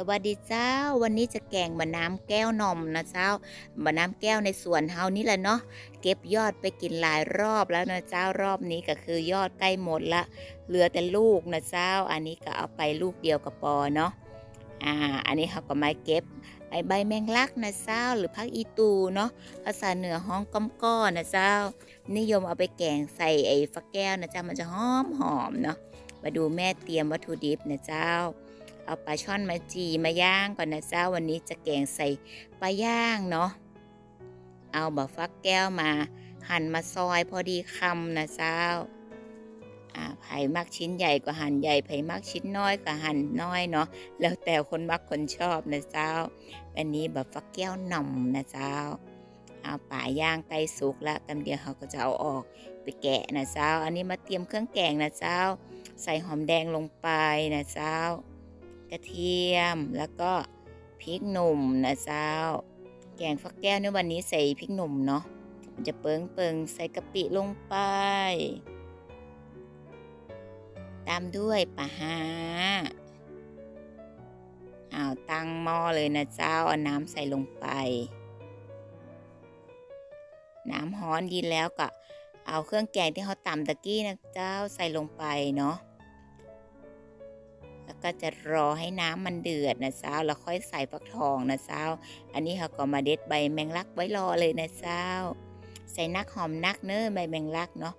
สวัสดีเจ้า วันนี้จะแกงบะน้ำแก้วนมนะเจ้าบะน้ำแก้วในสวนเฮานี่แหละเนาะเก็บยอดไปกินหลายรอบแล้วนะเจ้ารอบนี้ก็คือยอดใกล้หมดละเหลือแต่ลูกนะเจ้า อันนี้ก็เอาไปลูกเดียวกับปอเนาะอ่าอันนี้เขาก็มาเก็บไอใบแมงลักนะเจ้า หรือพักอีตูเนาะภาษาเหนือห้องก้อมก้อนนะเจ้า นิยมเอาไปแกงใส่ไอ้ฟักแก้วนะเจ้ามันจะหอมหอมเนาะมาดูแม่เตรียมวัตถุดิบนะเจ้า เอาปลาช่อนมาจีมาย่างก่อนนะเจ้าวันนี้จะแกงใส่ปลาย่างเนาะเอาบะฟักแก้วมา หั่นมาซอยพอดีคำนะเจ้าอ่าไผ่มักชิ้นใหญ่ก็หั่นใหญ่ไผ่มักชิ้นน้อยก็หั่นน้อยเนาะแล้วแต่คนมักคนชอบนะเจ้าอันนี้บะฟักแก้วหน่อมนะเจ้า เอาปลาย่างไก่สุกแล้วกำเดียวเขาก็จะเอาออกไปแกะนะเจ้า อันนี้มาเตรียมเครื่องแกงนะเจ้า ใส่หอมแดงลงไปนะเจ้า กระเทียมแล้วก็พริกหนุ่มนะเจ้า แกงฟักแก้วในวันนี้ใส่พริกหนุ่มเนาะมันจะเปิงเปิงๆใส่กะปิลงไป ตามด้วยปลาฮาอ้าวตั้งหม้อเลยนะเจ้าเอาน้ำใส่ลงไป น้ำฮ้อนดีแล้วก็เอาเครื่องแกงที่เขาตำตะกี้นะเจ้าใส่ลงไปเนาะ แล้วก็จะรอให้น้ำมันเดือดนะเจ้าแล้วค่อยใส่ฟักทองนะเจ้า อันนี้เขาก็มาเด็ดใบแมงลักไว้รอเลยนะเจ้า ใส่นักหอมนักเนื้อใบแมงลักเนาะ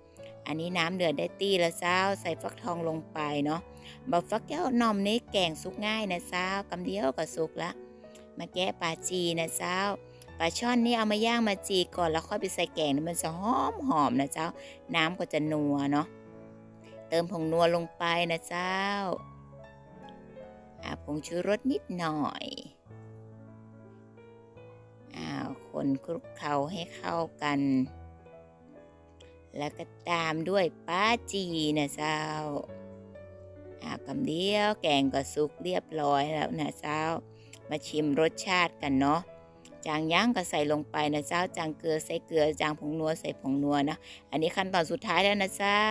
อันนี้น้ำเดือดได้ตีแล้วเจ้า ใส่ฟักทองลงไปเนาะบะฟักแก้วนอมนี้แกงสุกง่ายนะเจ้ากำเดียวก็สุกละ มาแกะปลาจีนะเจ้าปลาช่อนนี่เอามาย่างมาจีก่อนแล้วค่อยไปใส่แกงมันจะหอมหอมนะเจ้า น้ำก็จะนัวเนาะเติมผงนัวลงไปนะเจ้า อาผงชูรสนิดหน่อยอ้าวคนคลุกเคล้าให้เข้ากัน แล้วก็ตามด้วยป้าจีนะเจ้าอาวกำเดียวแกงก็สุกเรียบร้อยแล้วนะเจ้า มาชิมรสชาติกันเนาะจางย่างก็ใส่ลงไปนะเจ้า จางเกลือใส่เกลือ จางผงนัวใส่ผงนัวนะ อันนี้ขั้นตอนสุดท้ายแล้วนะเจ้า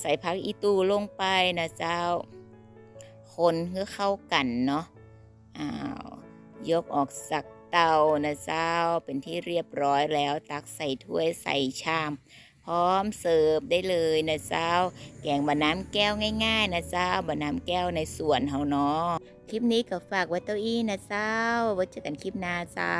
ใส่ผักอีตูลงไปนะเจ้า คนเพื่อเข้ากันเนาะอ้าวยกออกสักเตานะเจ้าเป็นที่เรียบร้อยแล้วตักใส่ถ้วยใส่ชาม พร้อมเสิร์ฟได้เลยนะเจ้า แกงบะน้ำแก้วง่ายๆนะเจ้าบะน้ำแก้วในสวนเฮาเนาะคลิปนี้ก็ฝากไว้เต้าอี้นะเจ้าไว้เจอกันคลิปหน้าเจ้า